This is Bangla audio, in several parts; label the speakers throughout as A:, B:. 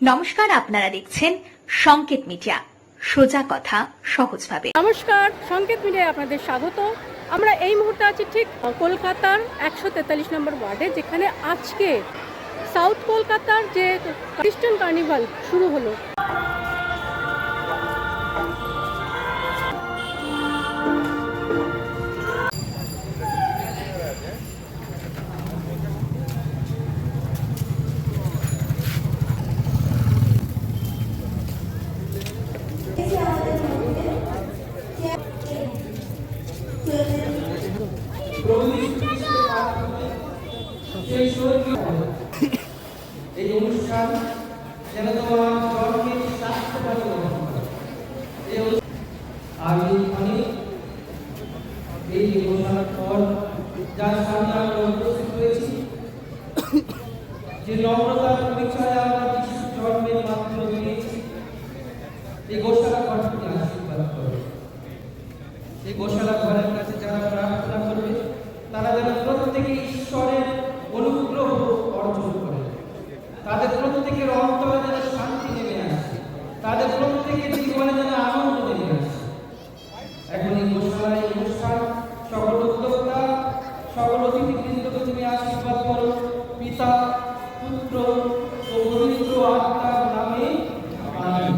A: নমস্কার, আপনারা দেখছেন সংকেত মিডিয়া। সোজা কথা, সহজভাবে।
B: নমস্কার, সংকেত মিডিয়ায় আপনাদের স্বাগত। আমরা এই মুহূর্তে আছি ঠিক কলকাতার একশো তেতাল্লিশ নম্বর ওয়ার্ডে, যেখানে আজকে সাউথ কলকাতার যে খ্রিস্টান কার্নিভাল শুরু হলো।
C: যার সামনে আমরা উপস্থিত হয়েছি। যে নম্রতার পরিচয় আমরা যিশুর জন্মের মাধ্যমে পেয়েছি এই গোশালা ঘরটিকে আশীর্বাদ করো এই গোশালা ঘরের কাছে যারা প্রার্থনা করবে তারা যেন প্রত্যেকে ঈশ্বরের অনুগ্রহ অর্জন করে তাদের প্রত্যেকের অন্তরে যেন শান্তি নেমে আসে তাদের প্রত্যেকের জীবনে যেন আনন্দ নেমে আসে এখন এই গোশালায় এই অনুষ্ঠান সকল উদ্যোক্তা সকল অতিথিবৃন্দকে তুমি আশীর্বাদ করো পিতা পুত্র ও পবিত্র আত্মার নামে আমিন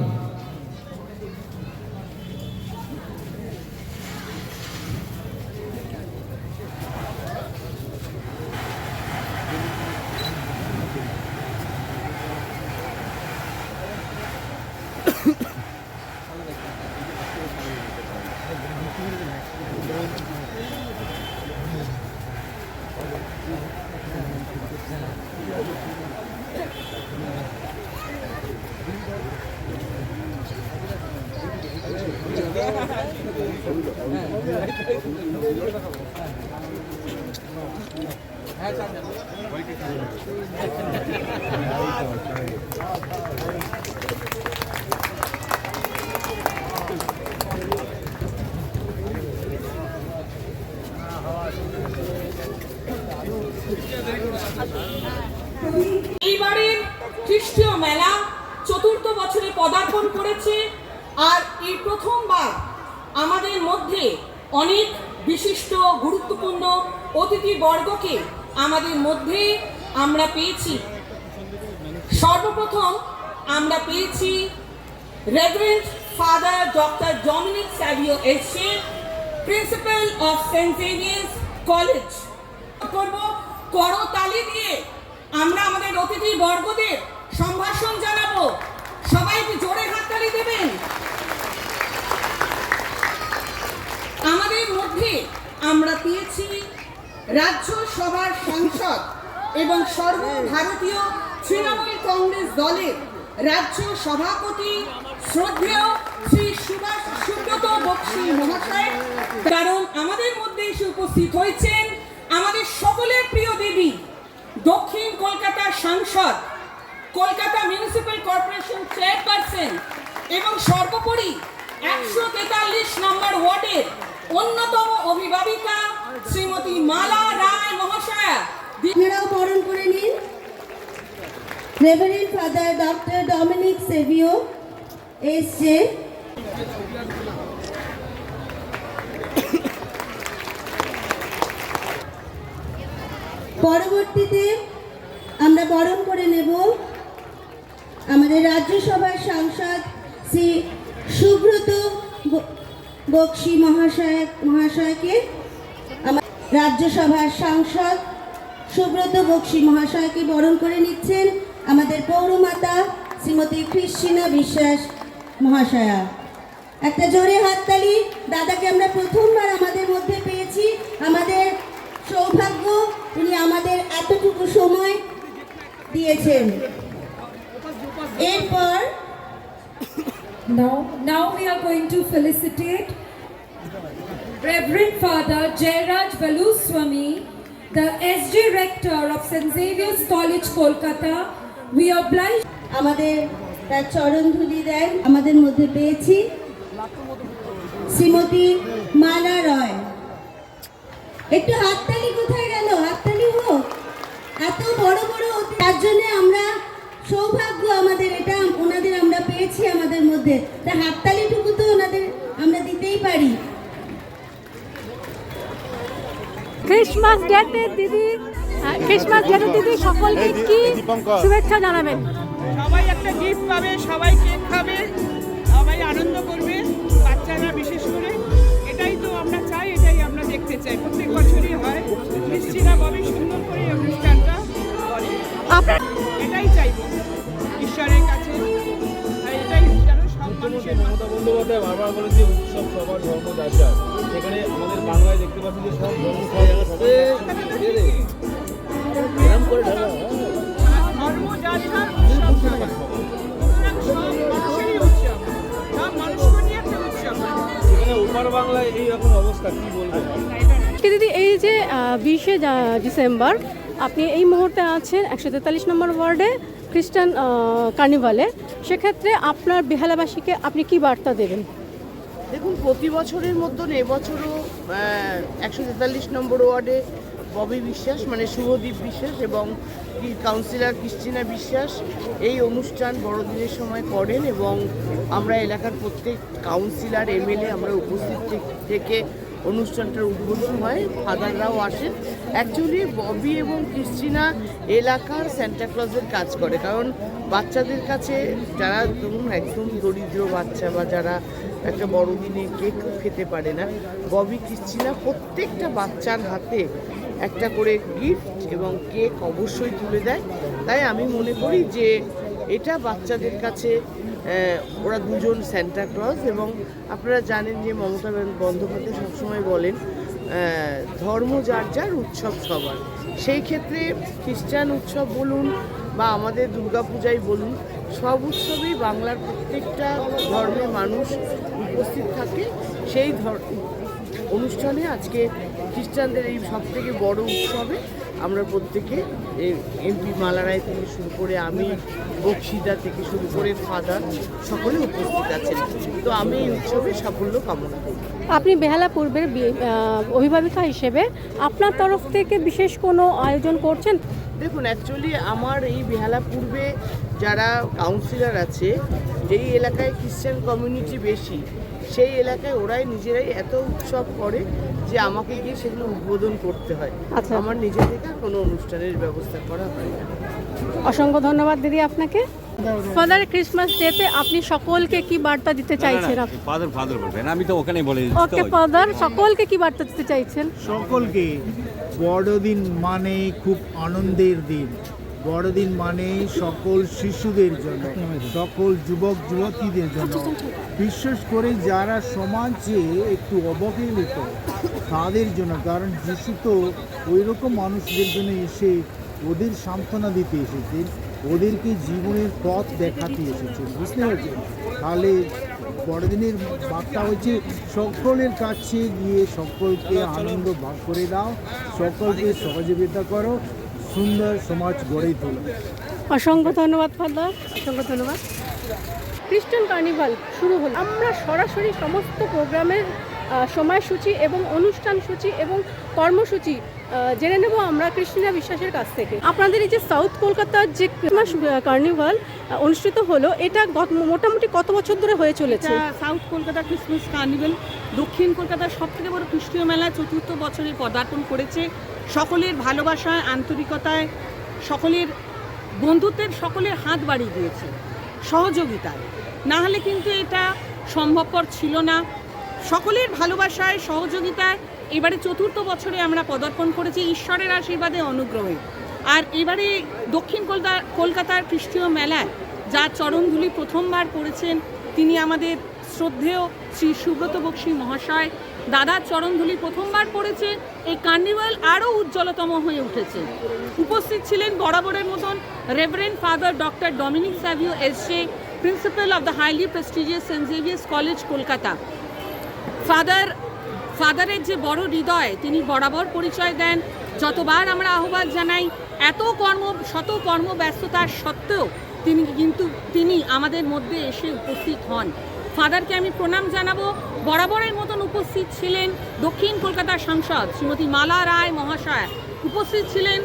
D: এইবারের খ্রিস্টীয় মেলা চতুর্থ বছরে পদার্পণ করেছে আর এই প্রথমবার আমাদের মধ্যে অনেক বিশিষ্ট গুরুত্বপূর্ণ অতিথি বর্গকে আমাদের মধ্যে আমরা পেয়েছি। সর্বপ্রথম আমরা পেয়েছি Reverend Father Doctor Dominic Savio এসছে principal of Saint Xavier's College করব, করতালি দিয়ে আমরা আমাদের অতিথি বর্গদের সম্ভাষণ জানাব। সবাইকে জোরে হাততালি দেবেন। আমাদের মধ্যে আমরা পেয়েছি রাজ্য সভার সাংসদ এবং সর্বভারতীয় তৃণমূল কংগ্রেস দলের রাজ্য সভাপতি শ্রদ্ধেয় শ্রী সুভাষ সুব্রত বক্সি মহাশয়। কারণ আমাদের মধ্যে এসে উপস্থিত হয়েছেন আমাদের সকলের প্রিয় দেবী, দক্ষিণ কলকাতার সাংসদ, কলকাতা মিউনিসিপ্যাল কর্পোরেশন চেয়ারপারসন এবং সর্বোপরি একশো তেতাল্লিশ নম্বর ওয়ার্ডের অন্যতম অভিভাবিকা শ্রীমতী মালা রায় মহাশয়া।
E: বরণ করে নিন। Reverend Father Doctor Dominic Savio S এসছে পরবর্তীতে আমরা বরণ করে নেব আমাদের রাজ্যসভার সাংসদ শ্রী সুব্রত বক্সি মহাশয় মহাশয়কে আমার রাজ্যসভার সাংসদ সুব্রত বক্সি মহাশয়কে বরণ করে নিচ্ছেন আমাদের পৌরমাতা শ্রীমতী ক্রিশ্চিনা বিশ্বাস মহাশয়া। একটা জোরে হাততালি। দাদাকে আমরা প্রথমবার আমাদের মধ্যে পেয়েছি। আমাদের সৌভাগ্য, উনি আমাদের এতটুকু সময় দিয়েছেন। এরপর
F: Now, now we are going to felicitate Reverend Father Jairaj Veluswamy, the SJ Rector of St. Xavier's College, Kolkata. We oblige
E: আমাদের তার চরণ ধুলি দেন আমাদের মধ্যে পেয়েছি শ্রীমতী মালা রয় একটু হাততালি কোথায় গেল হাততালি হোক এত বড় বড় তার জন্য আমরা সৌভাগ্য আমাদের এটা মধ্যে তা হাততালিটুকু তো ওনাদের আমরা দিতেই পারি।
B: ক্রিসমাস ডেতে দিদি ক্রিসমাস ডেতে দিদি সকলকে কি শুভেচ্ছা জানাবেন?
G: সবাই একটা গিফট পাবে সবাই কেক খাবে সবাই আনন্দ করবে বাচ্চারা বিশেষ করে। এটাই তো আমরা চাই এটাই আমরা দেখতে চাই। প্রত্যেক বছরই হয়। মিষ্টিরা ববি সুন্দর করে অনুষ্ঠানটা করে। এটাই চাইব। মানুষের
H: মমতা বন্দ্যোপাধ্যায় বারবার বলেন যে উৎসব সবার ধর্ম যার যার সেখানে আমাদের বাংলায় দেখতে পাচ্ছি যে সব ধর্ম সবাই করে সেখানে বাংলায় এই রকম অবস্থা কি বলবেন?
B: দিদি এই যে বিশে ডিসেম্বর আপনি এই মুহূর্তে আছেন একশো তেতাল্লিশ নম্বর ওয়ার্ডে, খ্রিস্টান কার্নিভালে। সেক্ষেত্রে আপনার বেহালাবাসীকে আপনি কি বার্তা দেবেন?
I: দেখুন, প্রতি বছরের মতন এবছরও একশো তেতাল্লিশ নম্বর ওয়ার্ডে ববি বিশ্বাস মানে শুভদীপ বিশ্বাস এবং কাউন্সিলর ক্রিস্টিনা বিশ্বাস এই অনুষ্ঠান বড়দিনের সময় করেন এবং আমরা এলাকার প্রত্যেক কাউন্সিলর, এমএলএ আমরা উপস্থিত থেকে অনুষ্ঠানটার উদ্বোধন হয় ফাদাররাও আসেন। অ্যাকচুয়ালি ববি এবং ক্রিস্টিনা এলাকার স্যান্টাক্লজের কাজ করে। কারণ বাচ্চাদের কাছে যারা ধরুন একদম দরিদ্র বাচ্চা বা যারা একটা বড়দিনে কেক খেতে পারে না, ববি, ক্রিস্টিনা প্রত্যেকটা বাচ্চার হাতে একটা করে গিফট এবং কেক অবশ্যই তুলে দেয়। তাই আমি মনে করি যে এটা বাচ্চাদের কাছে ওরা দুজন স্যান্টা ক্লজ এবং আপনারা জানেন যে মমতা বন্দ্যোপাধ্যায় সবসময় বলেন ধর্ম যার যার, উৎসব সবার। সেই ক্ষেত্রে খ্রিস্টান উৎসব বলুন বা আমাদের দুর্গাপূজাই বলুন, সব উৎসবেই বাংলার প্রত্যেকটা ধর্মের মানুষ উপস্থিত থাকে। সেই অনুষ্ঠানে আজকে খ্রিস্টানদের এই সব থেকে বড় উৎসবে আমরা প্রত্যেকে এমপি মালারায় থেকে শুরু করে আমি বক্সিদা থেকে শুরু করে ফাদার সকলে উপস্থিত আছেন। তো আমি এই উৎসবে সাফল্য কামনা করি।
B: আপনি বেহালা পূর্বের অভিভাবিকা হিসেবে আপনার তরফ থেকে বিশেষ কোনো আয়োজন করছেন?
I: দেখুন অ্যাকচুয়ালি আমার এই বেহালা পূর্বে যারা কাউন্সিলর আছে যেই এলাকায় খ্রিশ্চান কমিউনিটি বেশি সেই এলাকায় ওরাই নিজেরাই এত উৎসব করে। যে আমাকে গিয়ে সেগুলো উদ্বোধন করতে হয়।
B: আচ্ছা।
I: আমার নিজে থেকে কোনো অনুষ্ঠানের ব্যবস্থা করা হয় না।
B: অসংখ্য ধন্যবাদ দিদি আপনাকে। ফাদার ক্রিসমাস ডেতে আপনি সকলকে কি বার্তা দিতে চাইছেন আপ-
J: ফাদার ফাদার বলবেন। আমি তো ওখানেই বলে দিচ্ছি
B: ওকে ফাদার সকলকে কি বার্তা দিতে চাইছেন?
K: সকলকে। বড়দিন মানে খুব আনন্দের দিন। বড়দিন মানে সকল শিশুদের জন্য সকল যুবক যুবতীদের জন্য। বিশেষ করে যারা সমাজে একটু অবহেলিত তাদের জন্য, কারণ যিশু তো ওই রকম মানুষদের জন্য এসে ওদের সান্ত্বনা দিতে এসেছেন, ওদেরকে জীবনের পথ দেখাতে এসেছে বুঝতে পারছেন? তাহলে বড়দিনের বার্তা হচ্ছে, সকলের কাছে গিয়ে সকলকে আনন্দ ভাগ করে দাও, সকলকে সহযোগিতা করো, সুন্দর সমাজ গড়ে তোলো।
B: অসংখ্য ধন্যবাদ ফাদার অসংখ্য ধন্যবাদ। খ্রিস্টান কার্নিভাল শুরু হলো। আমরা সরাসরি সমস্ত প্রোগ্রামের সময়সূচি এবং অনুষ্ঠান সূচি এবং কর্মসূচি জেনে নেব আমরা কৃষ্ণা বিশ্বাসের কাছ থেকে। আপনাদের এই যে সাউথ কলকাতার যে ক্রিসমাস কার্নিভাল অনুষ্ঠিত হলো, এটা মোটামুটি কত বছর ধরে হয়ে চলেছে?
D: সাউথ কলকাতা ক্রিসমাস কার্নিভেল, দক্ষিণ কলকাতার সব থেকে বড় খ্রিস্টীয় মেলা, চতুর্থ বছরে পদার্পণ করেছে। সকলের ভালোবাসায়, আন্তরিকতায়, সকলের বন্ধুত্বের, সকলের হাত বাড়িয়ে দিয়েছে, সহযোগিতায়। না হলে কিন্তু এটা সম্ভবপর ছিল না। সকলের ভালোবাসায়, সহযোগিতায় এবারে চতুর্থ বছরে আমরা পদার্পণ করেছি ঈশ্বরের আশীর্বাদে অনুগ্রহে। আর এবারে দক্ষিণ কলকাতা কলকাতার খ্রিস্টীয় মেলায় যার চরণধুলি প্রথমবার পড়েছেন তিনি আমাদের শ্রদ্ধেয় শ্রী সুব্রত বক্সী মহাশয়। দাদার চরণধুলি প্রথমবার পড়েছে এই কার্নিভাল আরও উজ্জ্বলতম হয়ে উঠেছে। উপস্থিত ছিলেন বরাবরের মতন Reverend Father Doctor Dominic Savio S J, principal of the highly prestigious Saint Xavier's College, Kolkata. Father, ফাদারের যে বড় হৃদয়, তিনি বরাবর পরিচয় দেন। যতবার আমরা আহ্বান জানাই, এত কর্ম, শত কর্মব্যস্ততার সত্ত্বেও তিনি কিন্তু, তিনি আমাদের মধ্যে এসে উপস্থিত হন। ফাদারকে আমি প্রণাম জানাব। বরাবরের মতন উপস্থিত ছিলেন দক্ষিণ কলকাতার সাংসদ শ্রীমতী মালা রায় মহাশয়। উপস্থিত ছিলেন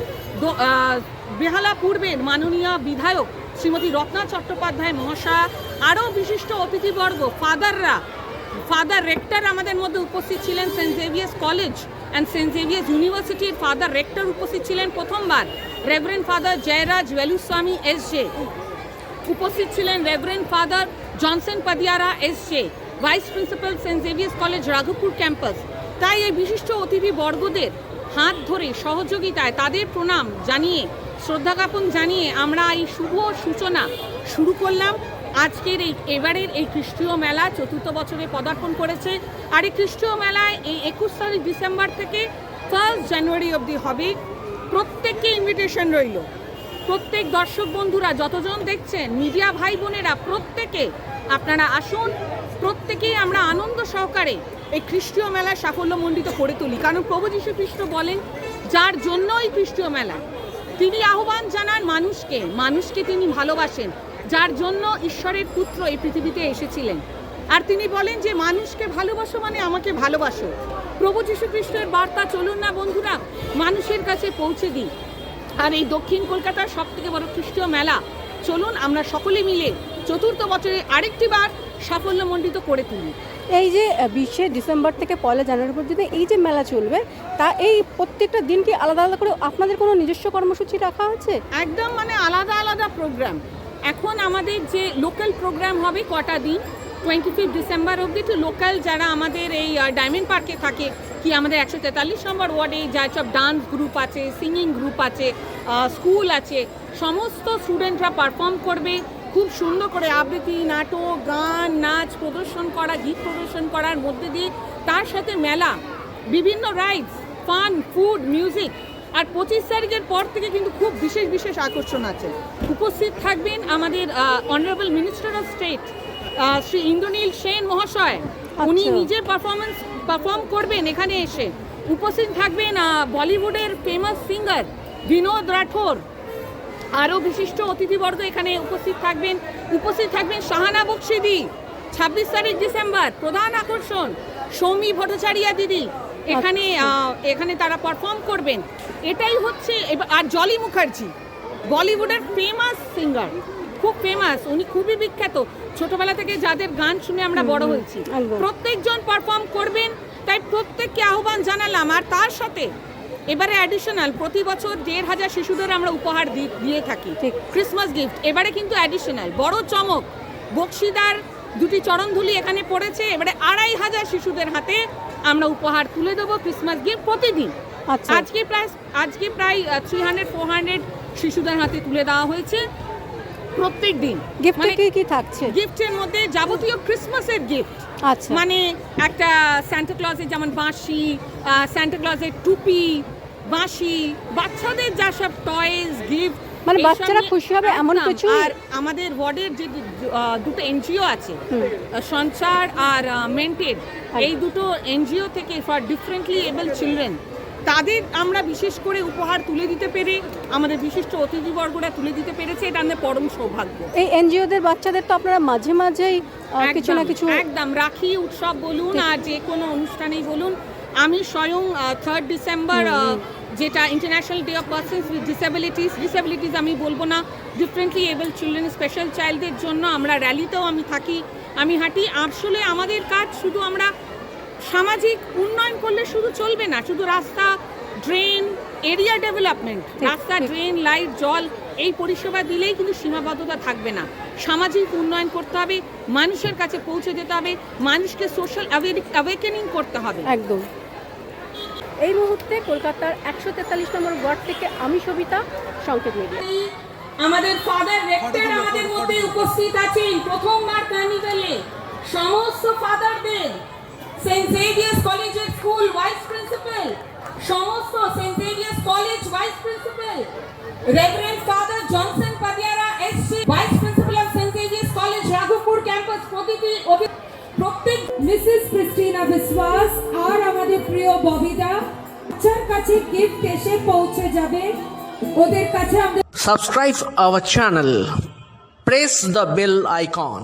D: বেহালা পূর্বের মাননীয় বিধায়ক শ্রীমতী রত্না চট্টোপাধ্যায় মহাশয়া। আরও বিশিষ্ট অতিথিবর্গ, ফাদাররা ফাদার রেক্টর আমাদের মধ্যে উপস্থিত ছিলেন Saint Xavier's College and Saint Xavier's ইউনিভার্সিটির ফাদার রেক্টর উপস্থিত ছিলেন প্রথমবার। Reverend Father Joyraj Veluswamy S J উপস্থিত ছিলেন Reverend Father Johnson Padiyara S J vice principal Saint Xavier's College Raghabpur campus তাই এই বিশিষ্ট অতিথি বর্গদের হাত ধরে সহযোগিতায় তাদের প্রণাম জানিয়ে, শ্রদ্ধা জ্ঞাপন জানিয়ে আমরা এই শুভ সূচনা শুরু করলাম। আজকের এই, এবারের এই খ্রিস্টীয় মেলা চতুর্থ বছরে পদার্পণ করেছে। আর এই খ্রিস্টীয় মেলায় এই একুশ তারিখ ডিসেম্বর থেকে ফার্স্ট জানুয়ারি অবধি হবে। প্রত্যেককে ইনভিটেশন রইল। প্রত্যেক দর্শক বন্ধুরা, যতজন দেখছেন মিডিয়া ভাই বোনেরা, প্রত্যেকে আপনারা আসুন। প্রত্যেকেই আমরা আনন্দ সহকারে এই খ্রিস্টীয় মেলা সাফল্যমণ্ডিত করে তুলি। কারণ প্রভু যীশু খ্রিস্ট বলেন, যার জন্য এই খ্রিস্টীয় মেলা। তিনি আহ্বান জানান মানুষকে মানুষকে তিনি ভালোবাসেন। যার জন্য ঈশ্বরের পুত্র এই পৃথিবীতে এসেছিলেন। আর তিনি বলেন যে মানুষকে ভালোবাসো মানে আমাকে ভালোবাসো। প্রভু যীশু খ্রিস্টের বার্তা চলুন না বন্ধুরা মানুষের কাছে পৌঁছে দিই। আর এই দক্ষিণ কলকাতার সব থেকে বড় খ্রিস্টীয় মেলা চলুন আমরা সকলে মিলে চতুর্থ বছরে আরেকটি বার সাফল্যমণ্ডিত করে তুলি।
B: এই যে বিশে ডিসেম্বর থেকে পয়লা জানুয়ারি পর্যন্ত এই যে মেলা চলবে তা এই প্রত্যেকটা দিন কি আলাদা আলাদা করে আপনাদের কোনো নিজস্ব কর্মসূচি রাখা আছে?
D: একদম মানে আলাদা আলাদা প্রোগ্রাম। এখন আমাদের যে লোকাল প্রোগ্রাম হবে কটা দিন? টোয়েন্টি ফিফ ডিসেম্বর অবধি তো লোকাল যারা আমাদের এই ডায়মন্ড পার্কে থাকে, কি আমাদের একশো তেতাল্লিশ নম্বর ওয়ার্ডে যা সব ডান্স গ্রুপ আছে সিঙ্গিং গ্রুপ আছে স্কুল আছে, সমস্ত স্টুডেন্টরা পারফর্ম করবে, খুব সুন্দর করে আবৃত্তি, নাটক, গান, নাচ প্রদর্শন করা, গীত প্রদর্শন করার মধ্যে দিয়ে তার সাথে মেলা, বিভিন্ন রাইডস ফান ফুড মিউজিক আর পঁচিশ তারিখের পর থেকে কিন্তু খুব বিশেষ বিশেষ আকর্ষণ আছে। উপস্থিত থাকবেন আমাদের honourable minister of state Shri Indranil Sen মহাশয়। উনি নিজে পারফরমেন্স পারফর্ম করবেন এখানে এসে। উপস্থিত থাকবেন বলিউডের ফেমাস সিঙ্গার বিনোদ রাঠোর। আরও বিশিষ্ট অতিথিবর্গ এখানে উপস্থিত থাকবেন। উপস্থিত থাকবেন শাহানা বক্সিদি। ছাব্বিশ তারিখ ডিসেম্বর প্রধান আকর্ষণ সৌমি ভট্টাচারিয়া দিদি। এখানে এখানে তারা পারফর্ম করবেন। এটাই হচ্ছে আর জলি মুখার্জি বলিউডের ফেমাস সিঙ্গার খুব ফেমাস উনি খুবই বিখ্যাত। ছোটবেলা থেকে যাদের গান শুনে আমরা বড় হয়েছি। প্রত্যেকজন পারফর্ম করবেন তাই প্রত্যেককে আহ্বান জানালাম। আর তার সাথে এবারে অ্যাডিশনাল প্রতি বছর দেড় হাজার শিশুদের আমরা উপহার দিয়ে থাকি। ক্রিসমাস গিফট এবারে কিন্তু অ্যাডিশনাল বড় চমক। বক্সিদার দুটি চরণধুলি এখানে পড়েছে। এবারে আড়াই হাজার শিশুদের হাতে আমরা উপহার তুলে দেবো ক্রিসমাস গিফট প্রতিদিন।
B: আচ্ছা।
D: আজকে প্রায় আজকে প্রায় থ্রি হান্ড্রেড ফোর হান্ড্রেড শিশুদের হাতে তুলে দেওয়া হয়েছে প্রত্যেক দিন।
B: গিফটে
D: মানে
B: কি কি থাকছে?
D: গিফটের মধ্যে যাবতীয় ক্রিসমাসের গিফট
B: আচ্ছা।
D: মানে একটা স্যান্টা ক্লজের যেমন বাঁশি স্যান্টা ক্লজের টুপি বাঁশি বাচ্চাদের যা সব টয়েস গিফট
B: মানে বাচ্চারা খুশি হবে এমন কিছু?
D: আর আমাদের ওয়ার্ডের যে দুটো এনজিও আছে সঞ্চার আর মেন্টেড এই দুটো এনজিও থেকে ফর ডিফারেন্টলি এবল চিলড্রেন তাদের আমরা বিশেষ করে উপহার তুলে দিতে পেরে আমাদের বিশিষ্ট অতিথিবর্গরা তুলে দিতে পেরেছে এটা আমাদের পরম সৌভাগ্য।
B: এই এনজিওদের বাচ্চাদের তো আপনারা মাঝে মাঝেই কিছু না কিছু
D: একদম। রাখি উৎসব বলুন আর যে কোনো অনুষ্ঠানেই বলুন আমি স্বয়ং থার্ড ডিসেম্বর যেটা international day of persons with disabilities disabilities আমি বলব না ডিফারেন্টলি এবল চিলড্রেন স্পেশাল চাইল্ডদের জন্য আমরা র্যালিতেও আমি থাকি আমি হাঁটি। আসলে আমাদের কাজ শুধু আমরা সামাজিক উন্নয়ন করলে শুধু চলবে না শুধু রাস্তা ড্রেন এরিয়া ডেভেলপমেন্ট রাস্তা ড্রেন লাইট জল এই পরিষেবা দিলেই কিন্তু সীমাবদ্ধতা থাকবে না। সামাজিক উন্নয়ন করতে হবে মানুষের কাছে পৌঁছে যেতে হবে মানুষকে সোশ্যাল অ্যাওয়েকেনিং করতে হবে।
B: একদম। এই মুহূর্তে কলকাতার একশো তেতাল্লিশ নম্বর ওয়ার্ড থেকে আমি সবিতা সংকেত মিডিয়া।
D: আমাদের ফাদার রেক্টর আমাদের মধ্যে উপস্থিত আছেন। প্রথমবার কার্নিভালে সমস্ত ফাদারদের সেন্ট জেভিয়ার্স কলেজের স্কুল ভাইস প্রিন্সিপাল সমস্ত saint Xavier's college vice principal reverend father Johnson
F: Mrs Christina Biswas আর আমাদের প্রিয় ববিদা বাচ্চার কাছে গিফট এসে পৌঁছে যাবে ওদের কাছে আমাদের
L: subscribe our channel. Press the bell icon.